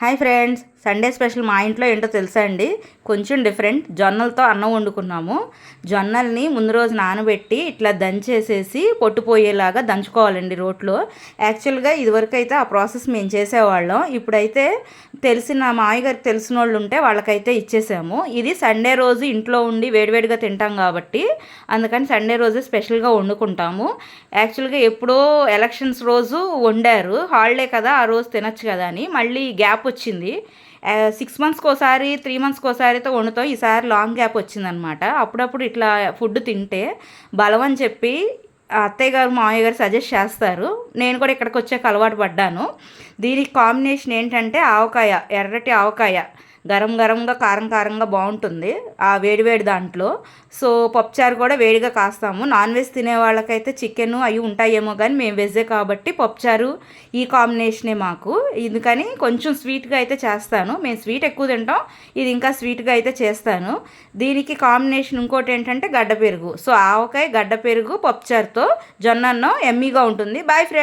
Hi friends Sunday special మా ఇంట్లో ఏంటో తెలుసా అండి? కొంచెం డిఫరెంట్. జొన్నలతో అన్నం వండుకున్నాము. జొన్నల్ని ముందు రోజు నానబెట్టి ఇట్లా దంచేసేసి పొట్టుపోయేలాగా దంచుకోవాలండి రోట్లో. యాక్చువల్గా ఇదివరకు అయితే ఆ ప్రాసెస్ మేము చేసేవాళ్ళం. ఇప్పుడైతే తెలిసిన మా గారికి తెలిసిన వాళ్ళు ఉంటే వాళ్ళకైతే ఇచ్చేసాము. ఇది సండే రోజు ఇంట్లో ఉండి వేడివేడిగా తింటాం కాబట్టి అందుకని సండే రోజు స్పెషల్గా వండుకుంటాము. యాక్చువల్గా ఎప్పుడో ఎలక్షన్స్ రోజు వండారు. హాలిడే కదా ఆ రోజు తినచ్చు కదా అని. మళ్ళీ గ్యాప్ వచ్చింది. సిక్స్ మంత్స్కి ఒకసారి త్రీ మంత్స్కి ఒకసారితో వండుతాం. ఈసారి లాంగ్ గ్యాప్ వచ్చిందనమాట. అప్పుడప్పుడు ఇట్లా ఫుడ్ తింటే బలం అని చెప్పి అత్తయ్య గారు మామయ్య గారు సజెస్ట్ చేస్తారు. నేను కూడా ఇక్కడికి వచ్చాక అలవాటు పడ్డాను. దీనికి కాంబినేషన్ ఏంటంటే ఆవకాయ ఎర్రటి ఆవకాయ. గరం గరంగా కారం కారంగా బాగుంటుంది. ఆ వేడి వేడి దాంట్లో. సో పప్పుచారు కూడా వేడిగా కాస్తాము. నాన్ వెజ్ తినే వాళ్ళకైతే చికెన్ అవి ఉంటాయేమో కానీ మేము వెజ్జే కాబట్టి పప్పుచారు ఈ కాంబినేషనే మాకు. ఎందుకని కొంచెం స్వీట్గా అయితే చేస్తాను. మేము స్వీట్ ఎక్కువ తింటాం. ఇది ఇంకా స్వీట్గా అయితే చేస్తాను. దీనికి కాంబినేషన్ ఇంకోటి ఏంటంటే గడ్డ పెరుగు. సో ఆవకాయ గడ్డ పెరుగు పప్పుచారుతో జొన్న అన్నం ఎమ్మీగా ఉంటుంది. Boy friend